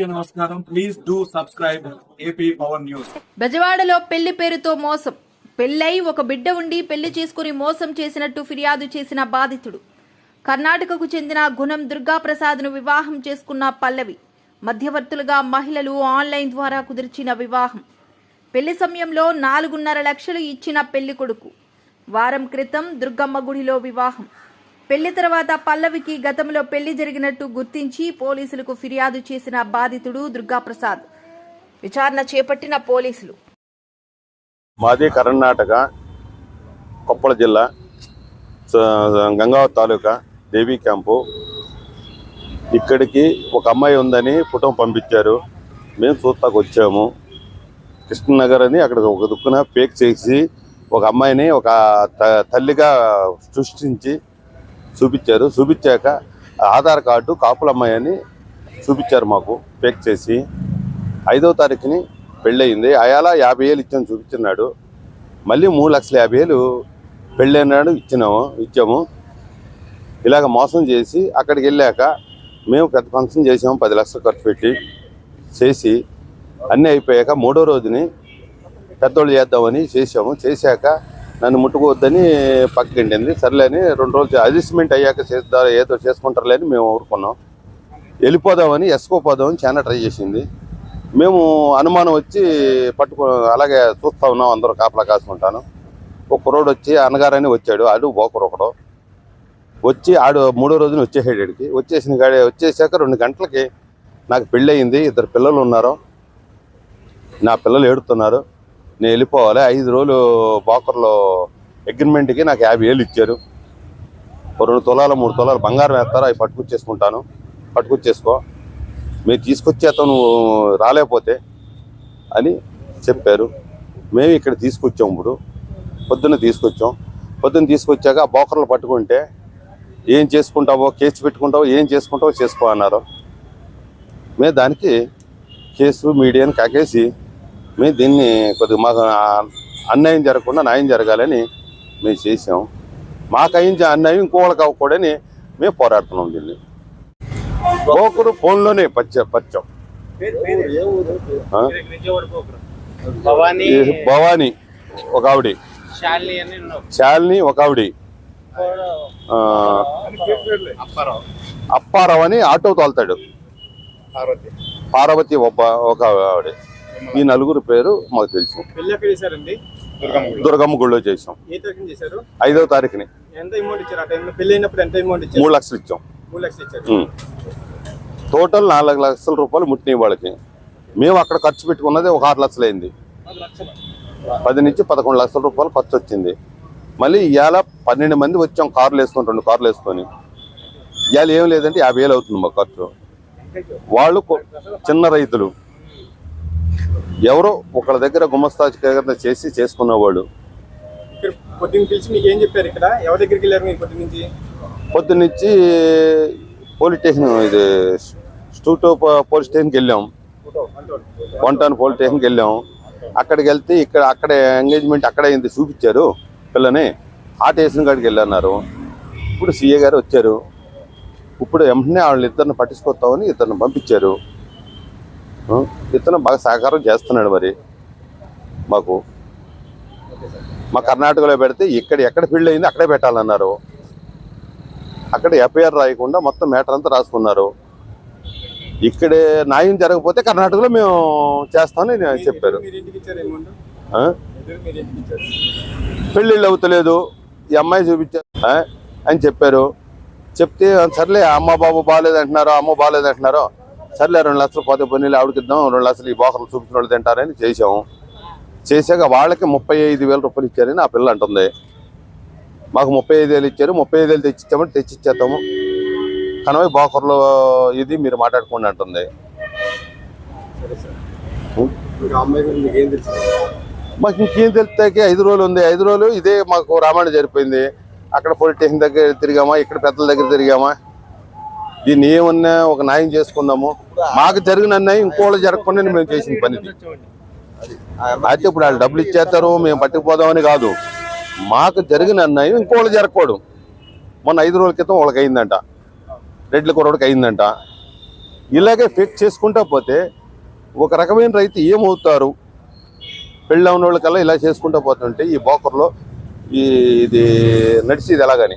నమస్కారం. Please do subscribe AP power news బెజవాడలో పెళ్ళి పేరుతో మోసం. పెళ్ళై ఒక బిడ్డ ఉండి పెళ్ళి చేసుకుని మోసం చేసినట్టు ఫిర్యాదు చేసిన బాధితుడు. కర్ణాటకకు చెందిన గుణం దుర్గాప్రసాద్ను వివాహం చేసుకున్న పల్లవి. మధ్యవర్తులుగా మహిళలు ఆన్లైన్ ద్వారా కుదిర్చిన వివాహం. పెళ్ళి సమయంలో నాలుగున్నర లక్షలు ఇచ్చిన పెళ్ళి కొడుకు. వారం క్రితం దుర్గమ్మ గుడిలో వివాహం. పెళ్ళి తర్వాత పల్లవికి గతంలో పెళ్ళి జరిగినట్టు గుర్తించి పోలీసులకు ఫిర్యాదు చేసిన బాధితుడు దుర్గాప్రసాద్. విచారణ చేపట్టిన పోలీసులు. మాది కర్ణాటక కొప్పల జిల్లా గంగావతి తాలూకా దేవీ క్యాంపు. ఇక్కడికి ఒక అమ్మాయి ఉందని కుటుంబం పంపించారు. మేము చూస్తాకు వచ్చాము. కృష్ణనగర్ అని అక్కడ ఒక దుక్కున పేక్ చేసి ఒక అమ్మాయిని ఒక త- తల్లిగా సృష్టించి చూపించారు. చూపించాక ఆధార్ కార్డు కాపులమ్మాయి అని చూపించారు మాకు పేక్ చేసి. ఐదో తారీఖుని పెళ్ళయింది. అయాల యాభై వేలు ఇచ్చాము చూపించున్నాడు మళ్ళీ మూడు లక్షల యాభై వేలు పెళ్ళైనాడు ఇచ్చినాము ఇచ్చాము. ఇలాగ మోసం చేసి అక్కడికి వెళ్ళాక మేము పెద్ద ఫంక్షన్ చేసాము పది లక్షలు ఖర్చు పెట్టి చేసి. అన్నీ అయిపోయాక మూడో రోజుని పెద్దోళ్ళు చేద్దామని చేసాము. చేశాక నన్ను ముట్టుకోవద్దని పక్కకిండింది సర్లే అని రెండు రోజులు అడ్జస్ట్మెంట్ అయ్యాక చేస్తారు ఏదో చేసుకుంటారులే అని మేము ఊరుకున్నాం. వెళ్ళిపోదామని ఎసుకోపోదామని చాలా ట్రై చేసింది. మేము అనుమానం వచ్చి పట్టుకో అలాగే చూస్తా ఉన్నాం అందరూ కాపలా కాసుకుంటాను. ఒక కుర్రోడు వచ్చి అన్నగారని వచ్చాడు. ఆడు బోకరు ఒకడు. వచ్చి ఆడు మూడో రోజున వచ్చేసాడు వచ్చేసిన గాడి వచ్చేసాక రెండు గంటలకి నాకు పెళ్ళయింది. ఇద్దరు పిల్లలు ఉన్నారు. నా పిల్లలు ఏడుతున్నారు. నేను వెళ్ళిపోవాలి. ఐదు రోజులు బాకర్లో అగ్రిమెంట్కి నాకు యాభై వేలు ఇచ్చారు. రెండు తులాలు మూడు తులాలు బంగారం వేస్తారు? అవి పట్టుకొచ్చేసుకుంటాను. పట్టుకొచ్చేసుకో. మీరు తీసుకొచ్చేస్తావు నువ్వు రాలేకపోతే అని చెప్పారు. మేము ఇక్కడ తీసుకొచ్చాం ఇప్పుడు. పొద్దున్న తీసుకొచ్చాం. పొద్దున్న తీసుకొచ్చాక ఆ బోకర్లు పట్టుకుంటే ఏం చేసుకుంటావో కేసు పెట్టుకుంటావో ఏం చేసుకుంటావో చేసుకో అన్నారు. మేము దానికి కేసు మీడియాని కాకేసి మేము దీన్ని కొద్దిగా మాకు అన్యాయం జరగకుండా న్యాయం జరగాలని మేము చేసాం మాకు అయించే అన్యాయం ఇంకోళ్ళకి అవ్వకూడని మేము పోరాడుతున్నాం దీన్ని. ఒకరు ఫోన్లోనే పచ్చ పచ్చాం? భవానీ ఒక ఆవిడ. శాలిని ఒక ఆవిడ. అప్పారావు అప్పారావు అని ఆటో తోలుతాడు. పార్వతి. పార్వతి ఒక ఒక ఆవిడ. ఈ నలుగురు పేరు మాకు తెలుసు. దుర్గమ్మ గుళ్ళో. చేసాం ఏ తారీఖున చేశారు? ఐదవ తారీఖుని. ఎంత అమౌంట్ ఇచ్చారు? ఆ టైంలో పెళ్ళి అయినప్పుడు ఎంత అమౌంట్ ఇచ్చారు? మూడు లక్షలు ఇచ్చాం. టోటల్ నాలుగు లక్షల రూపాయలు ముట్టినాయి వాళ్ళకి. మేము అక్కడ ఖర్చు పెట్టుకున్నది ఒక ఆరు లక్షలు అయింది. పది నుంచి పదకొండు లక్షల రూపాయలు ఖర్చు వచ్చింది. మళ్ళీ ఇవాళ పన్నెండు మంది వచ్చాం కార్లు వేసుకొని రెండు కార్లు వేసుకొని. ఇవాళ ఏం లేదంటే యాభై వేలు అవుతుంది మా ఖర్చు. వాళ్ళు చిన్న రైతులు. ఎవరో ఒకళ్ళ దగ్గర గుమస్తా కింద చేసి చేసుకునేవాళ్ళు ఇక్కడ పొద్దున్న పిలిచి మీకు ఏం చెప్పారు ఇక్కడ? ఎవరి దగ్గరికి వెళ్ళారు మీరు పొద్దున్న నుంచి? పొద్దున్నుంచి పోలీస్ స్టేషన్ ఇది స్టూటో పోలీస్ స్టేషన్కి వెళ్ళాం. వన్ టౌన్ పోలీస్ స్టేషన్కి వెళ్ళాం. అక్కడికి వెళ్తే ఇక్కడ అక్కడే ఎంగేజ్మెంట్ అక్కడే అయింది చూపించారు పిల్లని. ఆ స్టేషన్ కాడికి వెళ్ళన్నారు. ఇప్పుడు సీఏ గారు వచ్చారు. ఇప్పుడు వెంటనే వాళ్ళు ఇద్దరిని పట్టించుకొస్తామని ఇద్దరిని పంపించారు. ఇతను బాగా సహకారం చేస్తున్నాడు మరి. మాకు. మా కర్ణాటకలో పెడితే ఇక్కడ ఎక్కడ ఫీల్డ్ అయింది అక్కడే పెట్టాలన్నారు. అక్కడ ఎఫ్ఐఆర్ రాయకుండా మొత్తం మ్యాటర్ అంతా రాసుకున్నారు. ఇక్కడే న్యాయం జరగకపోతే కర్ణాటకలో మేము చేస్తామని నేను చెప్పారు. పెళ్ళిళ్ళు అవుతలేదు. ఈ అమ్మాయి చూపించారు అని చెప్పారు. చెప్తే సర్లే అమ్మ బాబు బాగాలేదు అంటున్నారు అమ్మ బాగాలేదు అంటున్నారు సర్లే రెండు లక్షలు పోతే పన్నీళ్ళు ఆవిడకి ఇద్దాం రెండు లక్షలు ఈ బోకర్లు చూపించిన వాళ్ళు తింటారని చేసాము చేశాక వాళ్ళకి ముప్పై ఐదు వేల రూపాయలు ఇచ్చారని ఆ పిల్ల అంటుంది. మాకు ముప్పై ఐదు వేలు ఇచ్చారు ముప్పై ఐదు వేలు తెచ్చిచ్చామని తెచ్చిచ్చేస్తాము కనవై బోకర్లో ఇది మీరు మాట్లాడుకోండి అంటుంది. మాకు ఇంకేం తెలుస్తాకి ఐదు రోజులు ఉంది. ఐదు రోజులు ఇదే మాకు రామాయణ జరిపోయింది అక్కడ పోలీస్ స్టేషన్ దగ్గర తిరిగామా ఇక్కడ పెద్దల దగ్గర తిరిగామా? దీన్ని ఏమన్నా ఒక న్యాయం చేసుకుందాము. మాకు జరిగిన అన్యాయం ఇంకోళ్ళు జరగకుండా మేము చేసిన పని అయితే ఇప్పుడు వాళ్ళు డబ్బులు ఇచ్చేస్తారు మేము పట్టుకుపోదామని కాదు. మాకు జరిగిన అన్యాయం ఇంకోళ్ళు జరగకూడదు. మొన్న ఐదు రోజుల క్రితం వాళ్ళకి అయిందంట. రెడ్ల కుర్రోడికి అయిందంట. ఇలాగే ఫిక్స్ చేసుకుంటా పోతే ఒక రకమైన రైతు ఏమవుతారు? పెళ్ళి ఉన్న వాళ్ళకల్లా ఇలా చేసుకుంటా పోతుంటే ఈ బోకర్లో ఈ ఇది నడిచేది ఎలాగని?